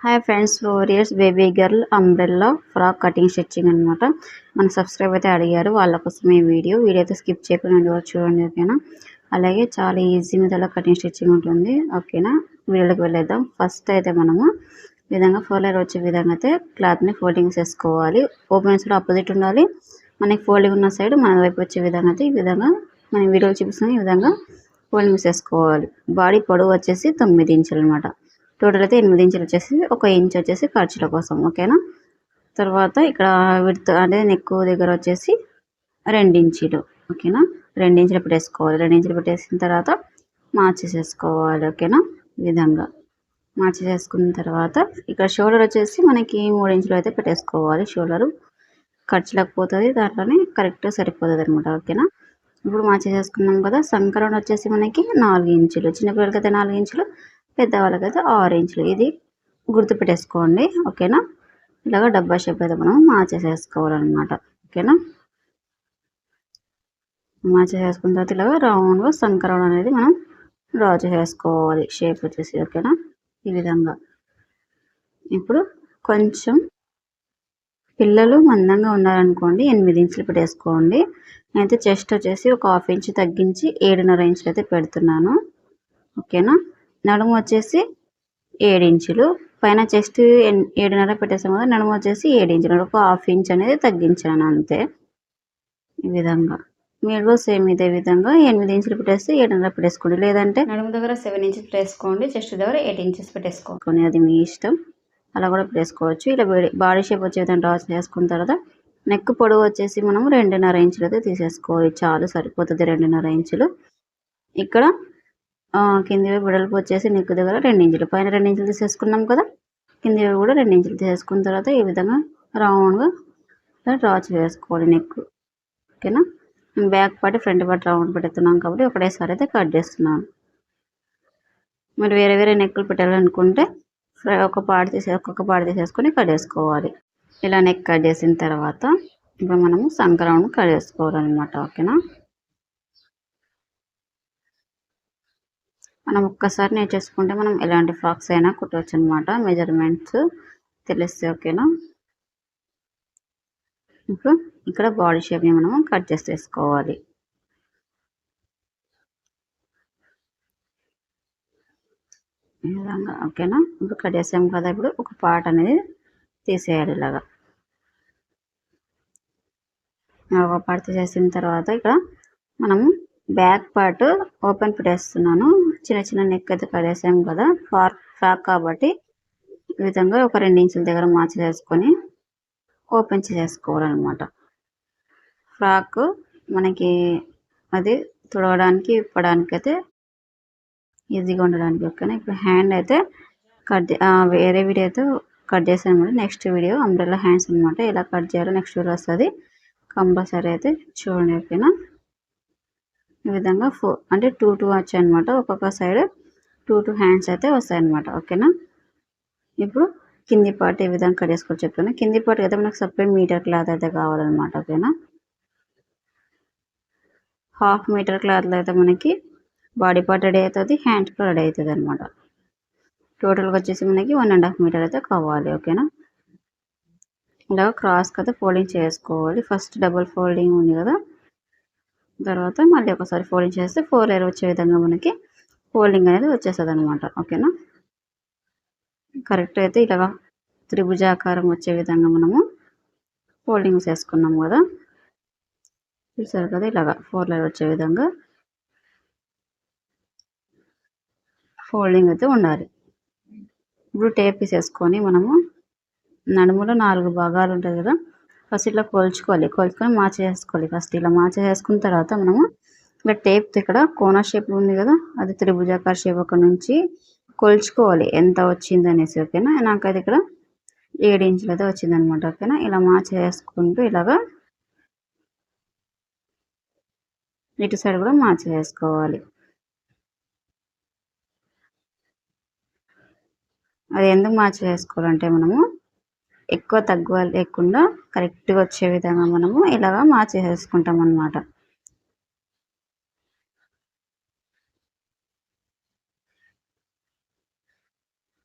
Hi friends four years baby girl umbrella frock cutting stitching అనమాట మన subscribe అయితే అడిగారు వాళ్ళ కోసం ఈ వీడియో వీడియో అయితే స్కిప్ చేయకుండా చూడండి ఓకేనా అలాగే చాలా ఈజీ మెథడ్లో కటింగ్ స్టిచ్చింగ్ ఉంటుంది ఓకేనా వీడియోకి వెళ్ళేద్దాం. ఫస్ట్ అయితే మనము ఈ విధంగా ఫోల్డర్ వచ్చే విధంగా అయితే క్లాత్ని ఫోల్డింగ్ చేసుకోవాలి. ఓపెన్ సైడ్ ఆపోజిట్ ఉండాలి. మనకి ఫోల్డింగ్ ఉన్న సైడ్ మన వైపు వచ్చే విధంగా అయితే ఈ విధంగా మనం వీడియోలో చూపిస్తున్న ఈ విధంగా ఫోల్డింగ్ చేసుకోవాలి. బాడీ పొడవు వచ్చేసి తొమ్మిది ఇంచులు అనమాట టోటల్ అయితే ఎనిమిది ఇంచులు వచ్చేసి ఒక ఇంచ్ వచ్చేసి ఖర్చుల కోసం ఓకేనా? తర్వాత ఇక్కడ విడత అంటే నెక్ దగ్గర వచ్చేసి ఇంచులు ఓకేనా? ఇంచులు పెట్టేసుకోవాలి. ఇంచులు పెట్టేసిన తర్వాత మార్చేసేసుకోవాలి ఓకేనా? ఈ విధంగా మార్చేసేసుకున్న తర్వాత ఇక్కడ షోల్డర్ వచ్చేసి మనకి మూడు ఇంచులు అయితే పెట్టేసుకోవాలి. షోల్డరు ఖర్చులకు పోతుంది దాంట్లోనే కరెక్ట్గా సరిపోతుంది అనమాట ఓకేనా? ఇప్పుడు మార్చేసేసుకున్నాం కదా సంకరణ వచ్చేసి మనకి నాలుగు ఇంచులు చిన్నపిల్లలకి అయితే నాలుగు ఇంచులు పెద్దవాళ్ళకి అయితే ఆరు ఇది గుర్తుపెట్టేసుకోండి. ఓకేనా? ఇలాగ డబ్బా షేప్ అయితే మనం మార్చేసేసుకోవాలన్నమాట. ఓకేనా? మార్చేసేసుకున్న తర్వాత ఇలాగ రౌండ్గా సంకరణ అనేది మనం డ్రా చేసేసుకోవాలి. షేప్ వచ్చేసి. ఓకేనా? ఈ విధంగా. ఇప్పుడు కొంచెం పిల్లలు మందంగా ఉన్నారనుకోండి ఎనిమిది ఇంచులు పెట్టేసుకోండి. నేనైతే చెస్ట్ వచ్చేసి ఒక హాఫ్ ఇంచ్ తగ్గించి ఏడున్నర ఇంచులు అయితే పెడుతున్నాను. ఓకేనా? నడుము వచ్చేసి ఏడు ఇంచులు. పైన చెస్ట్ ఏడున్నర పెట్టేసాం కదా నడుము వచ్చేసి ఏడు ఇంచులు. ఒక హాఫ్ ఇంచ్ అనేది తగ్గించాను అంతే. ఈ విధంగా. మీరు సేమ్ ఇదే విధంగా ఎనిమిది ఇంచులు పెట్టేసి ఏడున్నర పెట్టేసుకోండి. లేదంటే నడుము దగ్గర సెవెన్ ఇంచెస్ పెట్టేసుకోండి చెస్ట్ దగ్గర ఎయిట్ ఇంచెస్ పెట్టేసుకోండి. అది మీ ఇష్టం. అలా కూడా పెట్టేసుకోవచ్చు. ఇలా బాడీ షేప్ వచ్చే విధంగా డ్రా చేసుకున్న తర్వాత నెక్ పొడవు వచ్చేసి మనం రెండున్నర ఇంచులు అయితే తీసేసుకోవాలి. చాలు సరిపోతుంది రెండున్నర ఇంచులు. ఇక్కడ కింది వైపు వెడల్పు వచ్చేసి నెక్ దగ్గర రెండు ఇంచులు పైన రెండు ఇంచులు తీసేసుకున్నాం కదా? కింది వైపు కూడా రెండు ఇంచులు తీసేసుకున్న తర్వాత ఈ విధంగా రౌండ్గా డ్రా చేసుకోవాలి నెక్ ఓకేనా? Back part front part round పెడుతున్నాం కాబట్టి ఒకటేసారి అయితే కట్ చేస్తున్నాను. మరి వేరే వేరే నెక్కులు పెట్టాలనుకుంటే ఒక పార్ట్ తీసే ఒక్కొక్క పార్ట్ తీసేసుకొని కట్ చేసుకోవాలి. ఇలా నెక్ కట్ చేసిన తర్వాత ఇప్పుడు మనము సంక్రమణ కట్ చేసుకోవాలన్నమాట. ఓకేనా? మనం ఒక్కసారి నేర్చేసుకుంటే మనం ఎలాంటి ఫ్రాక్స్ అయినా కుట్టవచ్చు అనమాట మెజర్మెంట్స్ తెలిస్తే ఓకేనా? ఇప్పుడు ఇక్కడ బాడీ షేప్ని మనము కట్ చేసేసుకోవాలి ఈ విధంగా ఓకేనా? ఇప్పుడు కట్ చేసాం కదా ఇప్పుడు ఒక పార్ట్ అనేది తీసేయాలి ఇలాగా. ఒక పార్ట్ తీసేసిన తర్వాత ఇక్కడ మనము బ్యాక్ పార్ట్ ఓపెన్ పెట్టేస్తున్నాను. చిన్న చిన్న నెక్ అయితే పడేసాము కదా. ఫ్రాక్ ఫ్రాక్ కాబట్టి ఈ విధంగా ఒక రెండు ఇంచుల దగ్గర మార్చి చేసుకొని ఓపెన్ చేసేసుకోవాలన్నమాట. ఫ్రాక్ మనకి అది తుడవడానికి ఇప్పడానికి అయితే ఈజీగా ఉండడానికి ఓకేనా ఇప్పుడు హ్యాండ్ అయితే కట్ వేరే వీడియో అయితే కట్ చేశాను అనమాట నెక్స్ట్ వీడియో అంబ్రెల్లా హ్యాండ్స్ అనమాట ఎలా కట్ చేయాలో నెక్స్ట్ వీడియో వస్తుంది. కంపల్సరీ అయితే చూడండి ఓకేనా? ఈ విధంగా ఫో అంటే టూ టూ వచ్చాయి అనమాట ఒక్కొక్క సైడ్ టూ టూ హ్యాండ్స్ అయితే వస్తాయి అనమాట ఓకేనా? ఇప్పుడు కింది పార్ట్ ఈ విధంగా కట్ చేసుకొని చెప్తాను కింది పార్ట్ అయితే మనకు సపరేట్ మీటర్ క్లాత్ అయితే కావాలన్నమాట. ఓకేనా? హాఫ్ మీటర్ క్లాత్లో అయితే మనకి బాడీ పార్ట్ రెడీ అవుతుంది హ్యాండ్ కూడా రెడీ అవుతుంది అనమాట టోటల్గా వచ్చేసి మనకి వన్ అండ్ హాఫ్ మీటర్ అయితే కావాలి. ఓకేనా? ఇలా క్రాస్కి అయితే ఫోల్డింగ్ చేసుకోవాలి. ఫస్ట్ డబుల్ ఫోల్డింగ్ ఉంది కదా. తర్వాత మళ్ళీ ఒకసారి ఫోల్డింగ్ చేస్తే ఫోర్ లేయర్ వచ్చే విధంగా మనకి ఫోల్డింగ్ అనేది వచ్చేస్తుంది అనమాట ఓకేనా కరెక్ట్ అయితే ఇలాగా త్రిభుజాకారం వచ్చే విధంగా మనము ఫోల్డింగ్ చేసుకున్నాం కదా? చూసారు కదా ఇలాగ ఫోర్ లేయర్ వచ్చే విధంగా ఫోల్డింగ్ అయితే ఉండాలి. ఇప్పుడు టేప్ వేసేసుకొని మనము నడుములో నాలుగు భాగాలు ఉంటుంది కదా? ఫస్ట్ ఇట్లా కొలుచుకోవాలి. కొలుచుకొని మార్చేసుకోవాలి ఫస్ట్ ఇలా మార్చేసుకున్న తర్వాత మనము ఇలా టేప్ ఇక్కడ కోన షేప్ ఉంది కదా అది త్రిభుజాకార షేప్ అక్కడ నుంచి కొలుచుకోవాలి. ఎంత వచ్చింది అనేసి ఓకేనా నాకైతే ఇక్కడ ఏడు ఇంచులు అయితే వచ్చిందనమాట ఓకేనా ఇలా మార్చేసుకుంటూ ఇలాగా ఇటు సైడ్ కూడా మార్చేసుకోవాలి అది ఎందుకు మార్చేసుకోవాలంటే మనము ఎక్కువ తక్కువ లేకుండా కరెక్ట్గా వచ్చే విధంగా మనము ఇలాగా మార్చేసేసుకుంటాం అన్నమాట.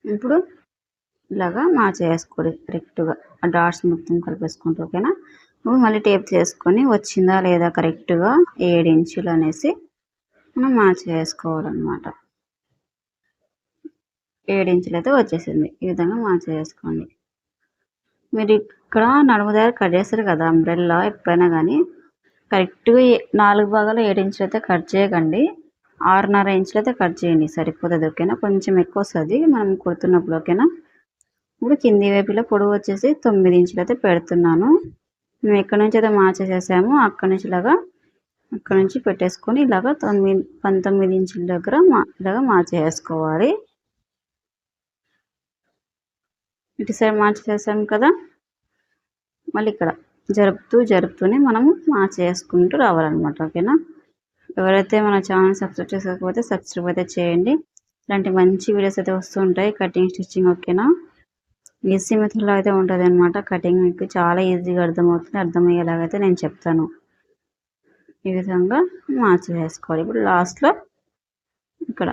ఇప్పుడు ఇలాగా మార్చేసుకోండి కరెక్ట్గా ఆ డాట్స్ మొత్తం కలిపేసుకుంటూ ఓకేనా నువ్వు మళ్ళీ టేప్ చేసుకొని వచ్చిందా లేదా కరెక్ట్గా ఏడు ఇంచులు అనేసి మనం మార్చేసుకోవాలన్నమాట ఏడు ఇంచులు అయితే వచ్చేసింది. ఈ విధంగా మార్చేసుకోండి మీరు ఇక్కడ నడుము దగ్గర కట్ చేస్తారు కదా అంబ్రెల్లా ఎప్పుడైనా కానీ కరెక్ట్గా నాలుగు భాగాలు ఏడు ఇంచులు అయితే కట్ చేయకండి. ఆరున్నర ఇంచులు అయితే కట్ చేయండి సరిపోతుంది ఓకేనా? కొంచెం ఎక్కువ వస్తుంది మనం కుడుతున్నప్పుడు ఓకేనా? ఇప్పుడు కింది వైపులో పొడవు వచ్చేసి తొమ్మిది ఇంచులు అయితే పెడుతున్నాను. మేము ఎక్కడి నుంచి అయితే మార్చేసేసాము అక్కడి నుంచి ఇలాగా అక్కడి నుంచి పెట్టేసుకొని ఇలాగ తొమ్మిది పంతొమ్మిది ఇంచుల దగ్గర మా ఇలాగ మార్చేసుకోవాలి. ఇటు సైడ్ మార్చేసాం కదా. మళ్ళీ ఇక్కడ జరుపుతూ జరుపుతూనే మనము మార్చేసుకుంటూ రావాలన్నమాట ఓకేనా? ఎవరైతే మన ఛానల్ సబ్స్క్రైబ్ చేసుకోకపోతే సబ్స్క్రైబ్ అయితే చేయండి. ఇలాంటి మంచి వీడియోస్ అయితే వస్తుంటాయి కటింగ్ స్టిచ్చింగ్ ఓకేనా? ఈజీ మెథడ్లో అయితే ఉంటుంది అనమాట కటింగ్ మీకు చాలా ఈజీగా అర్థమవుతుంది. అర్థమయ్యేలాగైతే నేను చెప్తాను. ఈ విధంగా మార్చి వేసుకోవాలి ఇప్పుడు లాస్ట్లో ఇక్కడ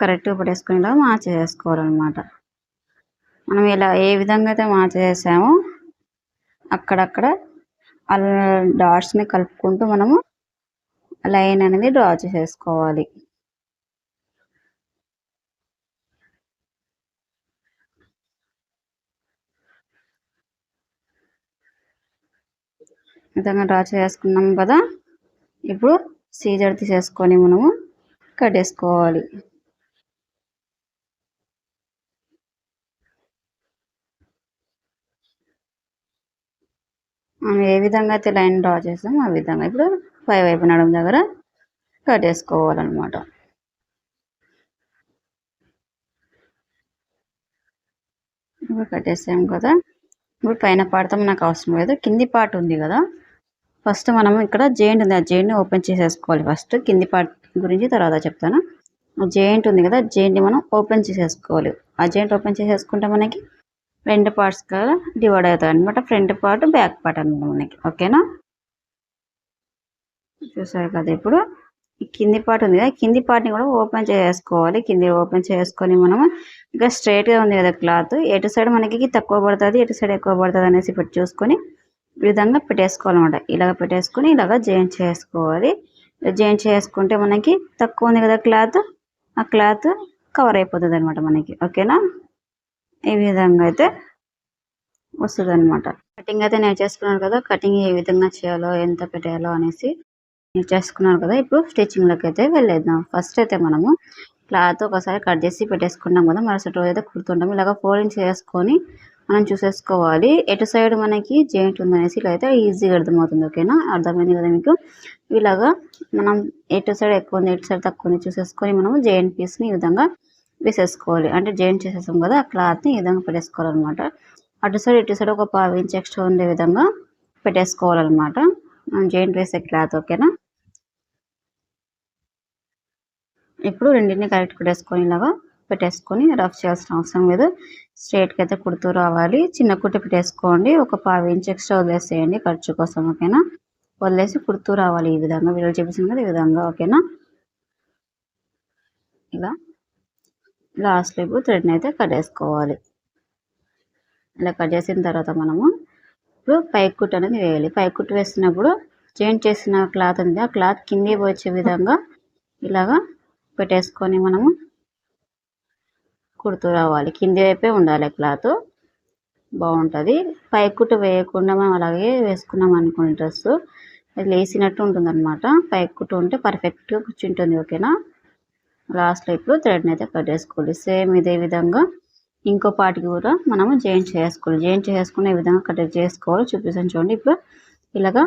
కరెక్ట్గా పట్టేసుకునేలా మార్చి చేసుకోవాలన్నమాట మనం ఇలా ఏ విధంగా అయితే మార్చి చేసామో అక్కడక్కడ అలా డాట్స్ని కలుపుకుంటూ మనము లైన్ అనేది డ్రా చేసేసుకోవాలి. విధంగా డ్రా చేసుకున్నాం కదా ఇప్పుడు సీజర్ తీసేసుకొని మనము కట్టేసుకోవాలి. మనం ఏ విధంగా అయితే లైన్ డ్రా చేస్తాం ఆ విధంగా ఇప్పుడు పై వైపు నడుము దగ్గర కట్టేసుకోవాలన్నమాట ఇప్పుడు కట్టేసాం కదా. ఇప్పుడు పైన పాడతాం నాకు అవసరం లేదు. కింది పార్ట్ ఉంది కదా. ఫస్ట్ మనం ఇక్కడ జెయింట్ ఉంది. ఆ జెయింట్ని ఓపెన్ చేసేసుకోవాలి ఫస్ట్. కింది పార్ట్ గురించి తర్వాత చెప్తాను. జెయింట్ ఉంది కదా జెయింట్ని మనం ఓపెన్ చేసేసుకోవాలి. ఆ జెయింట్ ఓపెన్ చేసేసుకుంటే మనకి రెండు పార్ట్స్గా డివైడ్ అవుతాయి అనమాట ఫ్రంట్ పార్ట్ బ్యాక్ పార్ట్ అనమాట మనకి. ఓకేనా చూసారు కదా ఇప్పుడు? కింది పార్ట్ ఉంది కదా? కింది పార్ట్ని కూడా ఓపెన్ చేసుకోవాలి. కింది ఓపెన్ చేసుకొని మనము ఇంకా స్ట్రైట్గా ఉంది కదా క్లాత్ ఎటు సైడ్ మనకి తక్కువ పడుతుంది ఎటు సైడ్ ఎక్కువ పడుతుంది అనేసి ఇప్పుడు చూసుకొని విధంగా పెట్టేసుకోవాలన్నమాట. ఇలాగ పెట్టేసుకొని ఇలాగ జాయింట్ చేసుకోవాలి. జాయింట్ చేసుకుంటే మనకి తక్కువ ఉంది కదా క్లాత్ ఆ క్లాత్ కవర్ అయిపోతుంది అనమాట మనకి. ఓకేనా ఈ విధంగా అయితే వస్తుంది అనమాట కటింగ్ అయితే నేను చేసుకున్నాను కదా కటింగ్ ఏ విధంగా చేయాలో ఎంత పెట్టాలో అనేసి నేను చేసుకున్నాను కదా ఇప్పుడు స్టిచ్చింగ్లోకి అయితే వెళ్ళేద్దాం. ఫస్ట్ అయితే మనము క్లాత్ ఒకసారి కట్ చేసి పెట్టేసుకున్నాం కదా మరుసటి రోజు అయితే కుడుతుంటాం. ఇలాగ ఫోల్డింగ్ చేసుకొని మనం చూసేసుకోవాలి. ఎటు సైడ్ మనకి జాయింట్ ఉందనేసి ఇలా అయితే ఈజీగా అర్థమవుతుంది ఓకేనా అర్థమైంది కదా మీకు? ఇలాగా మనం ఎటు సైడ్ ఎక్కువ ఉంది ఎటు సైడ్ తక్కువ ఉంది చూసేసుకొని మనము జాయింట్ పీస్ని ఈ విధంగా వేసేసుకోవాలి. అంటే జాయింట్ చేసేసాం కదా ఆ క్లాత్ని ఈ విధంగా పెట్టేసుకోవాలన్నమాట. అటు సైడ్ ఇటు సైడ్ ఒక పావు ఇంచ్ ఎక్స్ట్రా ఉండే విధంగా పెట్టేసుకోవాలన్నమాట. జాయింట్ వేసే క్లాత్ ఓకేనా? ఇప్పుడు రెండింటిని కరెక్ట్ పెట్టేసుకొని ఇలాగా పెట్టేసుకొని రఫ్ చేయాల్సిన అవసరం లేదు. స్ట్రైట్కి అయితే కుడుతూ రావాలి. చిన్న కుట్టి పెట్టేసుకోండి. ఒక పావు ఇంచ్ ఎక్స్ట్రా వదిలేసేయండి ఖర్చు కోసం ఓకేనా? వదిలేసి కుడుతూ రావాలి ఈ విధంగా. వీళ్ళు చూపిస్తుంది కదా ఈ విధంగా ఓకేనా? ఇలా. లాస్ట్ స్లీవ్ థ్రెడ్ని అయితే కట్ చేసుకోవాలి. ఇలా కట్ చేసిన తర్వాత మనము ఇప్పుడు పైక్ కుట్టు అనేది వేయాలి. పైక్ కుట్టు వేసినప్పుడు జాయింట్ చేసిన క్లాత్ ఉంది. ఆ క్లాత్ కిందే వచ్చే విధంగా ఇలాగా పెట్టేసుకొని మనము కుడుతూ రావాలి. కింది వైపే ఉండాలి క్లాత్. బాగుంటుంది. పైకుట్టు వేయకుండా మనం అలాగే వేసుకున్నాం అనుకోండి డ్రెస్ అది లేసినట్టు ఉంటుంది అనమాట పైకుట్టు కుట్టు ఉంటే పర్ఫెక్ట్గా కూర్చుంటుంది ఓకేనా? లాస్ట్లో ఇప్పుడు థ్రెడ్ని అయితే కట్ చేసుకోవాలి. సేమ్ ఇదే విధంగా ఇంకో పాటికి కూడా మనము జాయింట్ చేసుకోవాలి. జాయింట్ చేసుకునే విధంగా కట్ చేసుకోవాలి. చూపిస్తాను చూడండి. ఇప్పుడు ఇలాగా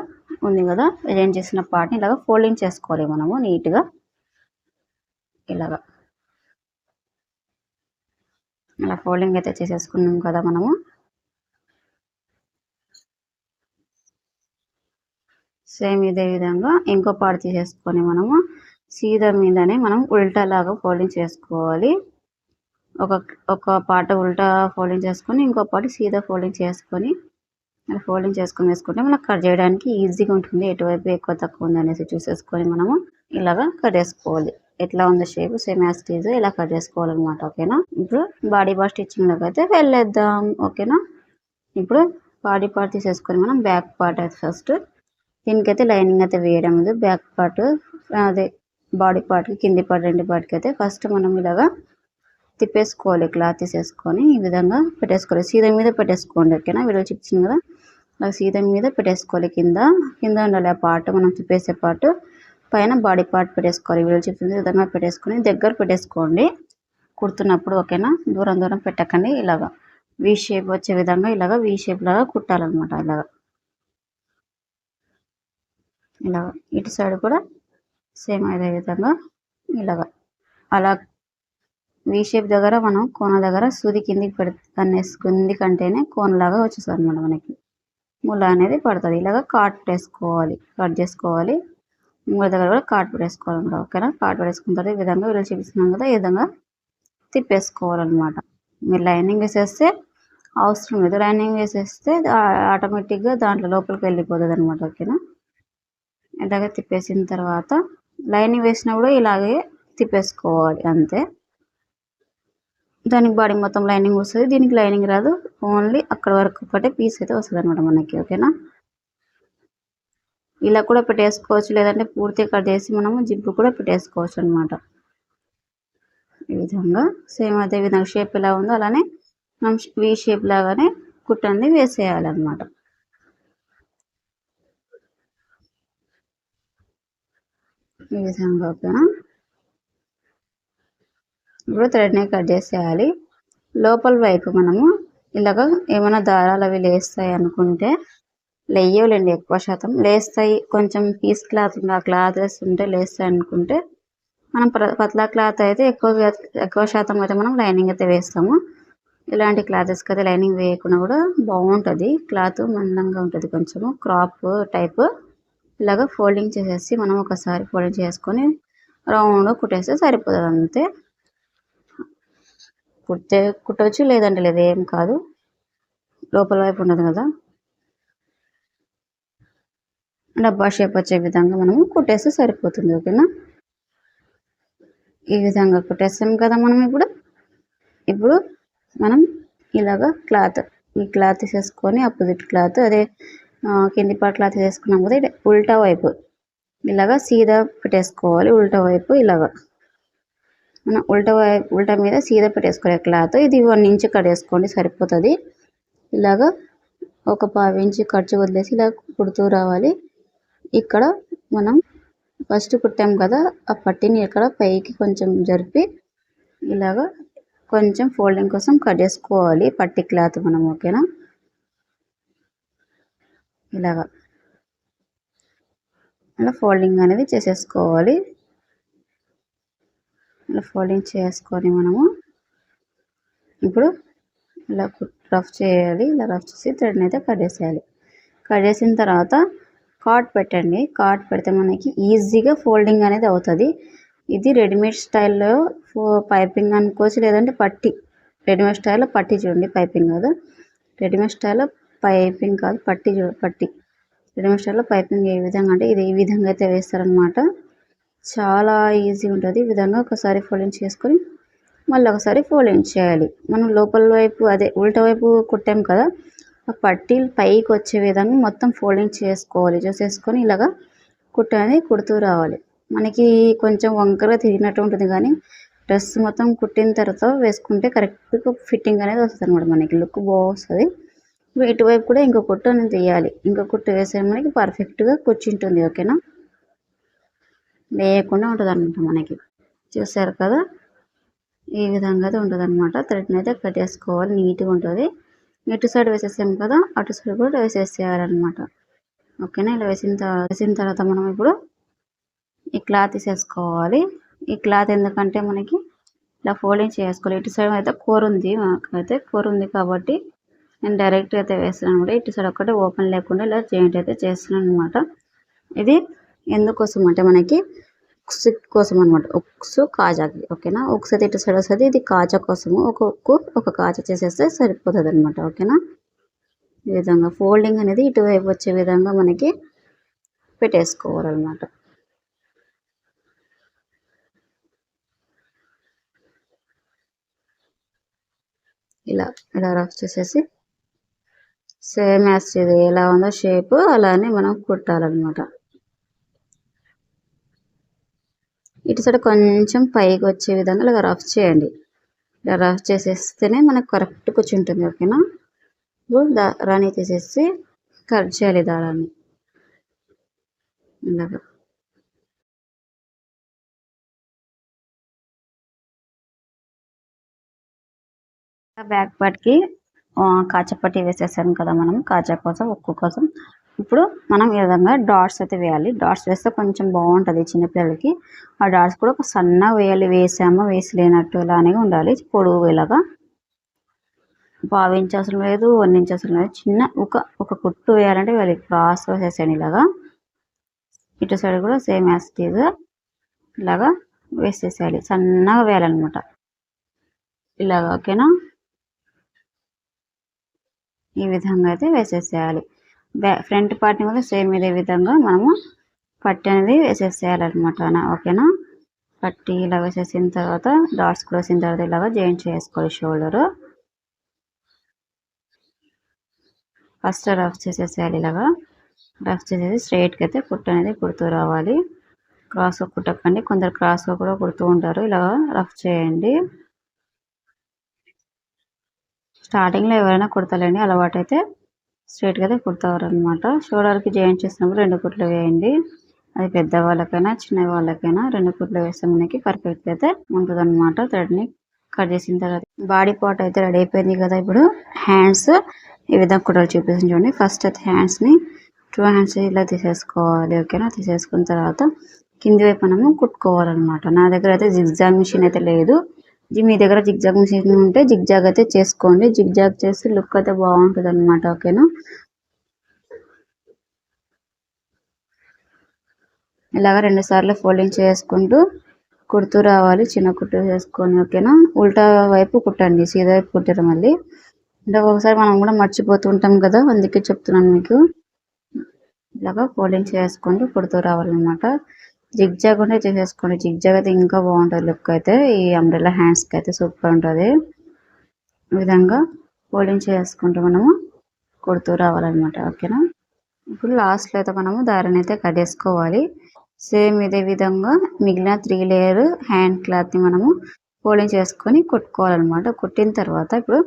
ఉంది కదా జాయిన్ చేసిన పార్ట్ని ఇలాగా ఫోల్డింగ్ చేసుకోవాలి మనము నీట్గా. ఇలాగా. ఇలా ఫోల్డింగ్ అయితే చేసేసుకున్నాం కదా మనము. సేమ్ ఇదే విధంగా ఇంకో పార్ట్ తీసేసుకొని మనము సీదా మీదనే మనం ఉల్టా లాగా ఫోల్డింగ్ చేసుకోవాలి. ఒక ఒక పాట ఉల్టా ఫోల్డింగ్ చేసుకొని ఇంకో పాట సీదా ఫోల్డింగ్ చేసుకొని అలా ఫోల్డింగ్ చేసుకొని వేసుకుంటే మనకు కట్ చేయడానికి ఈజీగా ఉంటుంది. ఎటువైపు ఎక్కువ తక్కువ ఉంది అనేసి చూసేసుకొని మనము ఇలాగా కట్ చేసుకోవాలి. ఎట్లా ఉంది షేప్ సేమ్ యాజ్ టీజ్ ఇలా కట్ చేసుకోవాలన్నమాట. ఓకేనా? ఇప్పుడు బాడీ పార్ట్ స్టిచ్చింగ్లోకి అయితే వెళ్ళేద్దాం. ఓకేనా? ఇప్పుడు బాడీ పార్ట్ తీసేసుకొని మనం బ్యాక్ పార్ట్ అయితే ఫస్ట్ దీనికైతే లైనింగ్ అయితే వేయడం లేదు. బ్యాక్ పార్ట్ అదే బాడీ పార్ట్కి కింది పార్ట్ రెండు పార్ట్కి అయితే ఫస్ట్ మనం ఇలాగా తిప్పేసుకోవాలి క్లాత్ తీసేసుకొని ఈ విధంగా పెట్టేసుకోవాలి. సీదా మీద పెట్టేసుకోండి ఓకేనా? వీడియో చూపించింది కదా? అలా సీదా మీద పెట్టేసుకోవాలి కింద. కింద ఉండాలి ఆ పార్ట్ మనం తిప్పేసే పార్ట్ పైన బాడీ పార్ట్ పెట్టేసుకోవాలి. వీడియో చూపించిన విధంగా పెట్టేసుకొని దగ్గర పెట్టేసుకోండి. కుడుతున్నప్పుడు ఓకేనా? దూరం దూరం పెట్టకండి ఇలాగా వీ షేప్ వచ్చే విధంగా ఇలాగా వి షేప్ లాగా కుట్టాలన్నమాట ఇలాగా. ఇలాగా ఇటు సైడ్ కూడా సేమ్ అదే విధంగా ఇలాగా. అలా వి షేప్ దగ్గర మనం కోన దగ్గర సూది కిందికి పెడితే కింది కంటేనే కోనలాగా వచ్చేస్తుంది అనమాట మనకి. ముల అనేది పడుతుంది. ఇలాగ కాట్ వేసుకోవాలి. కట్ చేసుకోవాలి. మూల దగ్గర కూడా కాట్ పెట్టేసుకోవాలి ఓకేనా? కాట్ పెట్టేసుకున్న తర్వాత ఈ విధంగా వీళ్ళు చూపిస్తున్నాం కదా ఈ విధంగా తిప్పేసుకోవాలన్నమాట. మీరు లైనింగ్ వేసేస్తే అవసరం లేదు. లైనింగ్ వేసేస్తే ఆటోమేటిక్గా దాంట్లో లోపలికి వెళ్ళిపోతుంది అనమాట ఓకేనా? ఇలాగ తిప్పేసిన తర్వాత లైనింగ్ కూడా ఇలాగే తిప్పేసుకోవాలి అంతే. దానికి బాడీ మొత్తం లైనింగ్ వస్తుంది. దీనికి లైనింగ్ రాదు. ఓన్లీ అక్కడ వరకు ఒకటే పీస్ అయితే వస్తుంది అనమాట మనకి ఓకేనా? ఇలా కూడా పెట్టేసుకోవచ్చు. లేదంటే పూర్తిగా కట్ చేసి మనము జిప్పు కూడా పెట్టేసుకోవచ్చు అనమాట ఈ విధంగా సేమ్ అదే విధంగా షేప్ ఎలా ఉందో అలానే మనం వి షేప్ లాగానే కుట్టండి వేసేయాలన్నమాట. ఈ విధంగా ఓకేనా? ఇప్పుడు థ్రెడ్ని కట్ చేసేయాలి. లోపల వైపు మనము ఇలాగ ఏమైనా దారాలు అవి లేస్తాయి అనుకుంటే లేయోలేండి ఎక్కువ శాతం లేస్తాయి. కొంచెం పీస్ క్లాత్ ఆ క్లాత్ వేస్తుంటే లేస్తాయి అనుకుంటే మనం పతలా క్లాత్ అయితే ఎక్కువ ఎక్కువ శాతం అయితే మనం లైనింగ్ అయితే వేస్తాము. ఇలాంటి క్లాతెస్కి అయితే లైనింగ్ వేయకుండా కూడా బాగుంటుంది. క్లాత్ మందంగా ఉంటుంది కొంచెము క్రాప్ టైప్ ఇలాగ ఫోల్డింగ్ చేసేసి మనం ఒకసారి ఫోల్డింగ్ చేసుకొని రౌండ్గా కుట్టేస్తే సరిపోతుంది అంతే. కుట్టే కుట్టవచ్చు లేదంటే లేదు ఏం కాదు. లోపల వైపు ఉండదు కదా. డబ్బా షేప్ వచ్చే విధంగా మనము కుట్టేస్తే సరిపోతుంది ఓకేనా? ఈ విధంగా కుట్టేస్తాం కదా మనం ఇప్పుడు. ఇప్పుడు మనం ఇలాగ క్లాత్ ఈ క్లాత్ తీసేసుకొని అపోజిట్ క్లాత్ అదే కింది పట్ల క్లాత్ వేసుకున్నాం కదా ఉల్టా వైపు. ఇలాగ సీదా పెట్టేసుకోవాలి ఉల్టా వైపు ఇలాగ. మనం ఉల్టా వైపు ఉల్టా మీద సీదా పెట్టేసుకోవాలి క్లాత్. ఇది వన్ ఇంచ్ కట్ వేసుకోండి సరిపోతుంది. ఇలాగ ఒక పావు ఇంచు ఖర్చు వదిలేసి ఇలా కుడుతూ రావాలి. ఇక్కడ మనం ఫస్ట్ కుట్టాం కదా ఆ పట్టిని ఇక్కడ పైకి కొంచెం జరిపి ఇలాగ కొంచెం ఫోల్డింగ్ కోసం కట్ చేసుకోవాలి పట్టి క్లాత్ మనం ఓకేనా? ఇలాగా. అలా ఫోల్డింగ్ అనేది చేసేసుకోవాలి. ఇలా ఫోల్డింగ్ చేసుకొని మనము ఇప్పుడు ఇలా రఫ్ చేయాలి. ఇలా రఫ్ చేసి థ్రెడ్ని అయితే కట్ చేసేయాలి. కట్ చేసిన తర్వాత కాట్ పెట్టండి. కాట్ పెడితే మనకి ఈజీగా ఫోల్డింగ్ అనేది అవుతుంది. ఇది రెడీమేడ్ స్టైల్లో పైపింగ్ అనుకోవచ్చు లేదంటే పట్టి. రెడీమేడ్ స్టైల్లో పట్టి చూడండి పైపింగ్ కాదు. రెడీమేడ్ స్టైల్లో పైపింగ్ కాదు పట్టి పట్టి. రెండు స్టైల్లో పైపింగ్ ఏ విధంగా అంటే ఇది ఈ విధంగా అయితే వేస్తారనమాట చాలా ఈజీ ఉంటుంది. ఈ విధంగా ఒకసారి ఫోల్డింగ్ చేసుకొని మళ్ళీ ఒకసారి ఫోల్డింగ్ చేయాలి. మనం లోపల వైపు అదే ఉల్టా వైపు కుట్టాం కదా ఆ పట్టీలు పైకి వచ్చే విధంగా మొత్తం ఫోల్డింగ్ చేసుకోవాలి. చేసేసుకొని ఇలాగా కుట్టు అనేది కుడుతూ రావాలి. మనకి కొంచెం వంకరగా తిరిగినట్టు ఉంటుంది కానీ డ్రెస్ మొత్తం కుట్టిన తర్వాత వేసుకుంటే కరెక్ట్గా ఫిట్టింగ్ అనేది వస్తుంది అనమాట మనకి లుక్ బాగా వస్తుంది. ఇటువైపు కూడా ఇంకో కుట్టు నేను తీయాలి. ఇంకో కుట్టు వేసే మనకి పర్ఫెక్ట్గా కూర్చుంటుంది ఓకేనా లేకుండా ఉంటుంది అనమాట మనకి. చూసారు కదా? ఈ విధంగా అయితే ఉంటుంది అనమాట థ్రెడ్ని అయితే కట్ చేసుకోవాలి నీట్గా ఉంటుంది. ఇటు సైడ్ వేసేసాం కదా? అటు సైడ్ కూడా వేసేసేయాలన్నమాట. ఓకేనా ఇలా వేసిన తర్వాత వేసిన తర్వాత మనం ఇప్పుడు ఈ క్లాత్ తీసేసుకోవాలి. ఈ క్లాత్ ఎందుకంటే మనకి ఇలా ఫోల్డింగ్ చేసుకోవాలి. ఇటు సైడ్ అయితే కూర ఉంది మాకైతే కూర ఉంది కాబట్టి నేను డైరెక్ట్గా అయితే వేస్తున్నాను కూడా. ఇటు సైడ్ ఒకటి ఓపెన్ లేకుండా ఇలా జాయింట్ అయితే చేస్తున్నాను అనమాట ఇది ఎందుకోసం అంటే మనకి ఉక్స్ కోసం అనమాట ఉక్స్ కాజాకి ఓకేనా? ఉక్స్ అయితే ఇటు సైడ్ వస్తుంది ఇది కాజా కోసము. ఒక ఉక్కు ఒక కాజా చేసేస్తే సరిపోతుంది అనమాట ఓకేనా? ఈ విధంగా ఫోల్డింగ్ అనేది ఇటువైపు వచ్చే విధంగా మనకి పెట్టేసుకోవాలన్నమాట. ఇలా ఇలా రఫ్ చేసేసి సేమ్ యాస్ ఇది ఎలా ఉందో షేప్ అలానే మనం కుట్టాలన్నమాట. ఇటు సైడ్ కొంచెం పైకి వచ్చే విధంగా ఇలా రఫ్ చేయండి. ఇలా రఫ్ చేసేస్తేనే మనకు కరెక్ట్ కూర్చుంటుంది ఓకేనా? ఇప్పుడు దా రాణి తీసేసి కట్ చేయాలి దారాన్ని. ఇలాగా. బ్యాక్ పార్ట్కి కాచపట్టి వేసేసాం కదా మనం కాచా కోసం ఉక్కు కోసం. ఇప్పుడు మనం ఈ విధంగా డాట్స్ అయితే వేయాలి. డాట్స్ వేస్తే కొంచెం బాగుంటుంది చిన్నపిల్లలకి. ఆ డాట్స్ కూడా ఒక సన్నగా వేయాలి వేసామో వేసి లేనట్టు ఇలానే ఉండాలి. పొడుగు ఇలాగా పావించి అవసరం లేదు వన్ ఇంచ్ అవసరం లేదు. చిన్న ఒక ఒక కుట్టు వేయాలంటే వేయాలి. క్రాస్ వేసేసాను ఇలాగా. ఇటు సైడ్ కూడా సేమ్ యాసిటీజ్ ఇలాగా వేసేసేయాలి. సన్నగా వేయాలన్నమాట. ఇలాగా ఓకేనా? ఈ విధంగా అయితే వేసేసేయాలి. బ్యా ఫ్రంట్ పార్ట్ని కూడా సేమ్ ఇదే విధంగా మనము పట్టి అనేది వేసేసేయాలన్నమాట. ఓకేనా? పట్టి ఇలా వేసేసిన తర్వాత డాట్స్ కూడా వేసిన తర్వాత ఇలాగా జాయింట్ చేసుకోవాలి షోల్డరు. ఫస్ట్ రఫ్ చేసేసేయాలి ఇలాగా. రఫ్ చేసేసి స్ట్రైట్కి అయితే కుట్టు అనేది కుడుతూ రావాలి. క్రాస్గా కుట్టకండి. కొందరు క్రాస్గా కూడా కుడుతూ ఉంటారు. ఇలాగా రఫ్ చేయండి. స్టార్టింగ్లో ఎవరైనా కుడతలేండి అలవాటు అయితే స్ట్రైట్గా అయితే కుడతారు అనమాట షోల్డర్కి జాయిన్ చేసినప్పుడు రెండు కుట్లు వేయండి. అది పెద్ద వాళ్ళకైనా చిన్న వాళ్ళకైనా రెండు కుట్లు వేస్తే మనకి పర్ఫెక్ట్గా అయితే ఉంటుంది అనమాట థ్రెడ్ని కట్ చేసిన తర్వాత. బాడీ పార్ట్ అయితే రెడీ అయిపోయింది కదా ఇప్పుడు. హ్యాండ్స్ ఈ విధంగా కుట్రలు చూపిస్తుంది చూడండి. ఫస్ట్ అయితే హ్యాండ్స్ని టూ హ్యాండ్స్ ఇలా తీసేసుకోవాలి ఓకేనా? తీసేసుకున్న తర్వాత కింది వైపు మనము కుట్టుకోవాలన్నమాట. నా దగ్గర అయితే జిగ్జాగ్ మిషన్ అయితే లేదు. మీ దగ్గర జిగ్జాగ్ మిషన్ ఉంటే జిగ్జాగ్ అయితే చేసుకోండి. జిగ్జాగ్ చేసి లుక్ అయితే బాగుంటుంది అనమాట ఓకేనా? ఇలాగ రెండు సార్లు ఫోల్డింగ్ చేసుకుంటూ కుడుతూ రావాలి చిన్న కుట్టు చేసుకొని ఓకేనా? ఉల్టా వైపు కుట్టండి సీదా వైపు కుట్టారు మళ్ళీ. అంటే ఒకసారి మనం కూడా మర్చిపోతుంటాం కదా అందుకే చెప్తున్నాను మీకు. ఇలాగా ఫోల్డింగ్ చేసుకుంటూ కుడుతూ రావాలన్నమాట. జిగ్జాగ్ ఉంటే చేసేసుకోండి. జిగ్జాగ్ అయితే ఇంకా బాగుంటుంది లుక్ అయితే. ఈ అంబ్రెల్లా హ్యాండ్స్కి అయితే సూపర్ ఉంటుంది. ఈ విధంగా ఫోల్డింగ్ చేసుకుంటూ మనము కుడుతూ రావాలన్నమాట. ఓకేనా ఇప్పుడు లాస్ట్లో అయితే మనము దారిని అయితే కట్ చేసుకోవాలి. సేమ్ ఇదే విధంగా మిగిలిన త్రీ లేయర్ హ్యాండ్ క్లాత్ని మనము ఫోల్డింగ్ చేసుకొని కుట్టుకోవాలన్నమాట. కుట్టిన తర్వాత ఇప్పుడు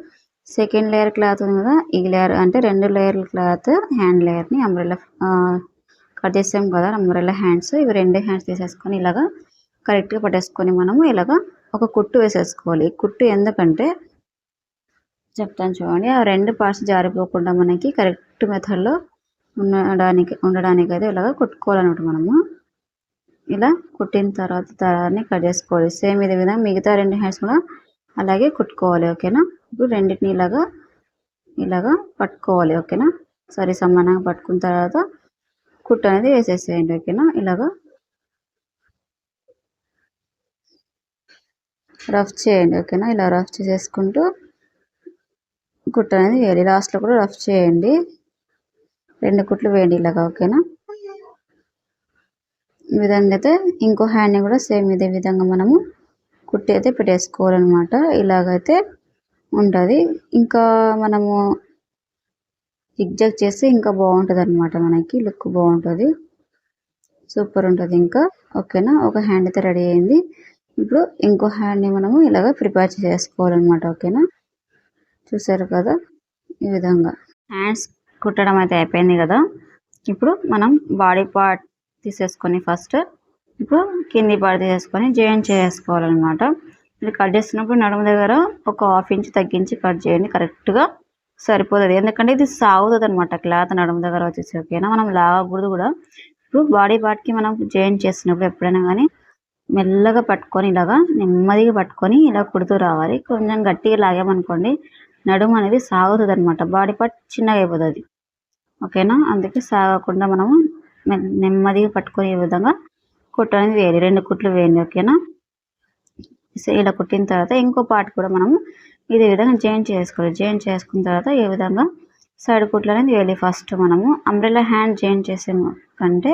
సెకండ్ లేయర్ క్లాత్ ఉంది కదా ఈ లేయర్ అంటే రెండు లేయర్ క్లాత్ హ్యాండ్ లేయర్ని అంబ్రెల్లా కట్ చేసాం కదా అంబ్రెల్లా హ్యాండ్స్ ఇవి రెండు హ్యాండ్స్ తీసేసుకొని ఇలాగా కరెక్ట్గా పట్టేసుకొని మనము ఇలాగా ఒక కుట్టు వేసేసుకోవాలి. కుట్టు ఎందుకంటే చెప్తాను చూడండి ఆ రెండు పార్ట్స్ జారిపోకుండా మనకి కరెక్ట్ మెథడ్లో ఉండడానికి ఉండడానికి అయితే ఇలాగ కుట్టుకోవాలన్నమాట మనము. ఇలా కుట్టిన తర్వాత దాన్ని కట్ చేసుకోవాలి. సేమ్ ఇదే విధంగా మిగతా రెండు హ్యాండ్స్ కూడా అలాగే కుట్టుకోవాలి ఓకేనా? ఇప్పుడు రెండింటిని ఇలాగా ఇలాగా పట్టుకోవాలి ఓకేనా? సరే సమానంగా పట్టుకున్న తర్వాత కుట్టు అనేది వేసేసేయండి ఓకేనా? ఇలాగా రఫ్ చేయండి ఓకేనా? ఇలా రఫ్ చేసేసుకుంటూ కుట్టు అనేది వేయాలి. లాస్ట్లో కూడా రఫ్ చేయండి. రెండు కుట్లు వేయండి ఇలాగా ఓకేనా? ఈ విధంగా అయితే ఇంకో హ్యాండ్ని కూడా సేమ్ ఇదే విధంగా మనము కుట్టి అయితే పెట్టేసుకోవాలన్నమాట. ఇలాగైతే ఉంటుంది. ఇంకా మనము జిగ్జాగ్ చేస్తే ఇంకా బాగుంటుంది అనమాట మనకి. లుక్ బాగుంటుంది. సూపర్ ఉంటుంది ఇంకా. ఓకేనా? ఒక హ్యాండ్ అయితే రెడీ అయింది. ఇప్పుడు ఇంకో హ్యాండ్ని మనము ఇలాగ ప్రిపేర్ చేసుకోవాలన్నమాట. ఓకేనా? చూసారు కదా? ఈ విధంగా. హ్యాండ్స్ కుట్టడం అయితే అయిపోయింది కదా? ఇప్పుడు మనం బాడీ పార్ట్ తీసేసుకొని ఫస్ట్ ఇప్పుడు కింది పార్ట్ తీసేసుకొని జాయిన్ చేసుకోవాలన్నమాట. ఇది కట్ చేస్తున్నప్పుడు నడుము దగ్గర ఒక హాఫ్ ఇంచ్ తగ్గించి కట్ చేయండి. కరెక్ట్గా సరిపోతుంది ఎందుకంటే ఇది సాగుతుంది అనమాట క్లాత్ నడుము దగ్గర వచ్చేసి ఓకేనా? మనం లాగకూడదు కూడా. ఇప్పుడు బాడీ పార్ట్కి మనం జాయిన్ చేసినప్పుడు ఎప్పుడైనా కానీ మెల్లగా పట్టుకొని ఇలాగా నెమ్మదిగా పట్టుకొని ఇలా కుడుతూ రావాలి. కొంచెం గట్టిగా లాగామనుకోండి నడుము అనేది సాగుతుంది అనమాట బాడీ పార్ట్ చిన్నగా అయిపోతుంది. ఓకేనా? అందుకే సాగకుండా మనము నెమ్మదిగా పట్టుకొని ఈ విధంగా కుట్టు అనేది వేయాలి. రెండు కుట్లు వేయండి ఓకేనా? ఇలా కుట్టిన తర్వాత ఇంకో పార్ట్ కూడా మనము ఇదే విధంగా జాయిన్ చేసుకోవాలి. జాయిన్ చేసుకున్న తర్వాత ఏ విధంగా సైడ్ కుట్లు అనేది వేయాలి. ఫస్ట్ మనము అంబ్రెల్లా హ్యాండ్ జాయిన్ చేసే కంటే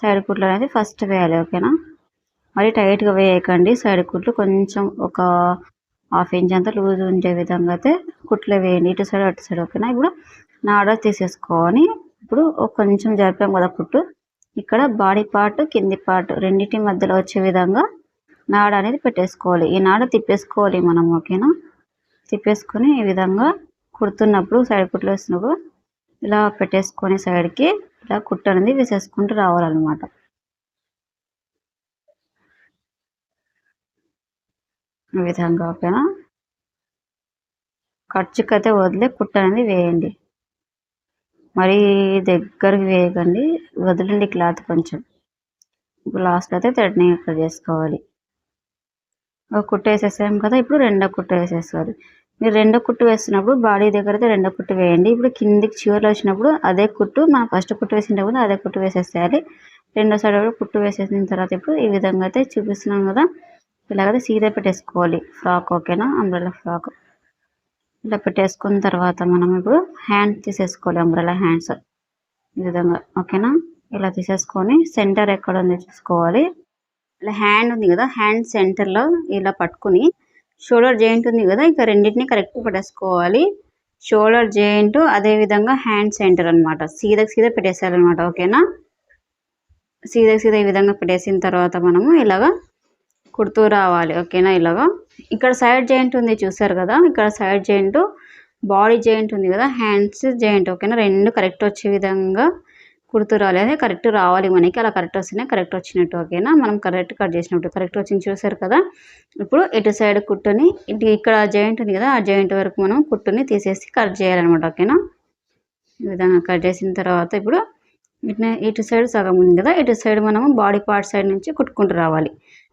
సైడ్ కుట్లు అనేది ఫస్ట్ వేయాలి ఓకేనా మరి టైట్గా వేయకండి. సైడ్ కుట్లు కొంచెం ఒక హాఫ్ ఇంచ్ అంతా లూజ్ ఉండే విధంగా అయితే కుట్లు వేయండి. ఇటు సైడ్ అటు సైడ్ ఓకేనా ఇప్పుడు నాడ తీసేసుకొని ఇప్పుడు కొంచెం జరిపాం కదా కుట్టు. ఇక్కడ బాడీ పార్ట్ కింది పార్ట్ రెండింటి మధ్యలో వచ్చే విధంగా నాడ అనేది పెట్టేసుకోవాలి. ఈ నాడ తిప్పేసుకోవాలి మనం ఓకేనా తిప్పేసుకొని ఈ విధంగా కుడుతున్నప్పుడు సైడ్ కుట్లు వేసినప్పుడు ఇలా పెట్టేసుకొని సైడ్కి ఇలా కుట్టు అనేది వేసేసుకుంటూ రావాలన్నమాట. ఈ విధంగా ఓకేనా? ఖర్చుకి అయితే వదిలే కుట్ట అనేది వేయండి. మరి దగ్గరికి వేయకండి వదిలండి క్లాత్ కొంచెం. ఇప్పుడు లాస్ట్ అయితే థ్రెడ్నింగ్ ఇక్కడ చేసుకోవాలి. ఒక కుట్ట వేసేసాం కదా ఇప్పుడు రెండో కుట్ట వేసేసుకోవాలి. మీరు రెండో కుట్టు వేస్తున్నప్పుడు బాడీ దగ్గర అయితే రెండో కుట్టు వేయండి. ఇప్పుడు కిందికి చివరిలో వచ్చినప్పుడు అదే కుట్టు మనం ఫస్ట్ కుట్టు వేసినప్పుడు అదే కుట్టు వేసేసేయాలి. రెండో సైడ్ కూడా కుట్టు వేసేసిన తర్వాత ఇప్పుడు ఈ విధంగా అయితే చూపిస్తున్నాం కదా. ఇలాగైతే సీదా పెట్టేసుకోవాలి ఫ్రాక్ ఓకేనా? Umbrella frock. ఇలా పెట్టేసుకున్న తర్వాత మనం ఇప్పుడు హ్యాండ్ తీసేసుకోవాలి అంబ్రెల్లా హ్యాండ్స్ ఈ విధంగా ఓకేనా? ఇలా తీసేసుకొని సెంటర్ ఎక్కడ ఉంది చూసుకోవాలి. ఇలా హ్యాండ్ ఉంది కదా హ్యాండ్ సెంటర్లో ఇలా పట్టుకుని షోల్డర్ జాయింట్ ఉంది కదా ఇక రెండింటిని కరెక్ట్ పెట్టేసుకోవాలి. షోల్డర్ జాయింట్ అదే విధంగా హ్యాండ్ సెంటర్ అనమాట సీదా సీదా పెట్టేసేయాలన్నమాట ఓకేనా? సీదా సీదా ఈ విధంగా పెట్టేసిన తర్వాత మనము ఇలాగా కుడుతూ రావాలి ఓకేనా? ఇలాగా. ఇక్కడ సైడ్ జాయింట్ ఉంది చూసారు కదా ఇక్కడ సైడ్ జాయింట్ బాడీ జాయింట్ ఉంది కదా హ్యాండ్స్ జాయింట్ ఓకేనా? రెండు కరెక్ట్ వచ్చే విధంగా కుడుతూ రావాలి అదే కరెక్ట్ రావాలి మనకి. అలా కరెక్ట్ వస్తేనే కరెక్ట్ వచ్చినట్టు. ఓకేనా? మనం కరెక్ట్ కట్ చేసినట్టు కరెక్ట్ వచ్చింది చూసారు కదా? ఇప్పుడు ఇటు సైడ్ కుట్టుని ఇటు ఇక్కడ జాయింట్ ఉంది కదా ఆ జాయింట్ వరకు మనం కుట్టుని తీసేసి కట్ చేయాలన్నమాట. ఓకేనా? ఈ విధంగా కట్ చేసిన తర్వాత ఇప్పుడు ఇటు ఇటు సైడ్ సగం ఉంది కదా ఇటు సైడ్ మనము బాడీ పార్ట్ సైడ్ నుంచి కుట్టుకుంటూ రావాలి.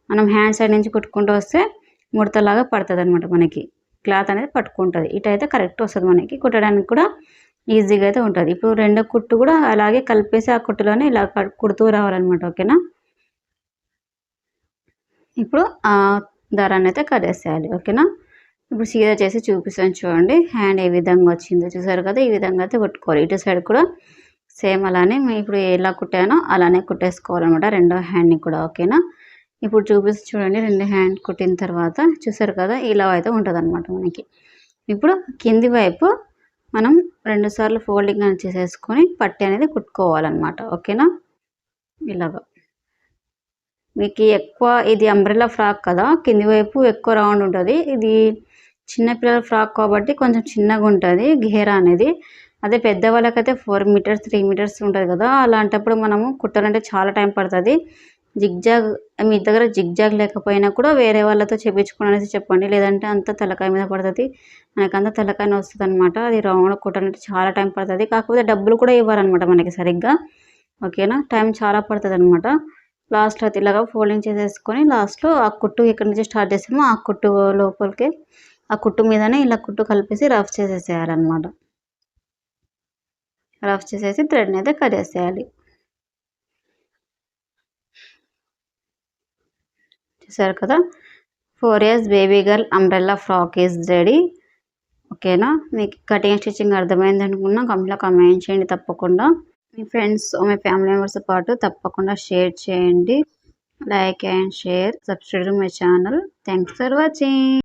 మనం హ్యాండ్ సైడ్ నుంచి కుట్టుకుంటూ వస్తే ముడతలాగా పడుతుంది అనమాట మనకి. క్లాత్ అనేది పట్టుకుంటుంది. ఇటు అయితే కరెక్ట్ వస్తుంది మనకి. కుట్టడానికి కూడా ఈజీగా అయితే ఉంటుంది. ఇప్పుడు రెండో కుట్టు కూడా అలాగే కలిపేసి ఆ కుట్టులోనే ఇలా కుడుతూ రావాలన్నమాట ఓకేనా? ఇప్పుడు ఆ దారాన్ని అయితే కదేసేయాలి ఓకేనా? ఇప్పుడు సీదా చేసి చూపిస్తాను చూడండి. హ్యాండ్ ఏ విధంగా వచ్చిందో చూసారు కదా ఈ విధంగా అయితే కుట్టుకోవాలి. ఇటు సైడ్ కూడా సేమ్ అలానే ఇప్పుడు ఎలా కుట్టానో అలానే కుట్టేసుకోవాలన్నమాట రెండో హ్యాండ్ని కూడా ఓకేనా? ఇప్పుడు చూపిస్తే చూడండి రెండు హ్యాండ్ కుట్టిన తర్వాత చూసారు కదా ఇలా అయితే ఉంటుంది మనకి. ఇప్పుడు కింది వైపు మనం రెండుసార్లు ఫోల్డింగ్ అని చేసేసుకొని పట్టి అనేది కుట్టుకోవాలన్నమాట. ఓకేనా? ఇలాగా. మీకు ఎక్కువ ఇది అంబ్రెల్లా ఫ్రాక్ కదా కింది వైపు ఎక్కువ రౌండ్ ఉంటుంది. ఇది చిన్నపిల్లల ఫ్రాక్ కాబట్టి కొంచెం చిన్నగా ఉంటుంది ఘేరా అనేది. అదే పెద్దవాళ్ళకైతే ఫోర్ మీటర్స్ త్రీ మీటర్స్ ఉంటుంది కదా అలాంటప్పుడు మనము కుట్టాలంటే చాలా టైం పడుతుంది. జిగ్జాగ్ మీ దగ్గర జిగ్జాగ్ లేకపోయినా కూడా వేరే వాళ్ళతో చేపించుకోవడానికి చెప్పండి. లేదంటే అంత తలకాయ మీద పడుతుంది. మనకి అంత తలకాయ వస్తుంది అనమాట అది రౌండ్ కుట్టాలంటే చాలా టైం పడుతుంది. కాకపోతే డబ్బులు కూడా ఇవ్వాలన్నమాట మనకి సరిగ్గా. ఓకేనా? టైం చాలా పడుతుంది అనమాట లాస్ట్లో అయితే ఇలాగా ఫోల్డింగ్ చేసేసుకొని లాస్ట్లో ఆ కుట్టు ఎక్కడి నుంచి స్టార్ట్ చేసామో ఆ కుట్టు లోపలికి ఆ కుట్టు మీదనే ఇలా కుట్టు కలిపేసి రఫ్ చేసేసేయాలన్నమాట. రఫ్ చేసేసి థ్రెడ్ని అయితే కట్ చేసేయాలి. చూసారు కదా? Four years baby girl umbrella frock is ready ఓకేనా మీకు కటింగ్ స్టిచ్చింగ్ అర్థమైంది అనుకున్నా కంప్లీట్ కమెంట్ చేయండి తప్పకుండా. మీ ఫ్రెండ్స్ మీ ఫ్యామిలీ మెంబర్స్ పాటు తప్పకుండా షేర్ చేయండి. Like and share subscribe my channel thanks for watching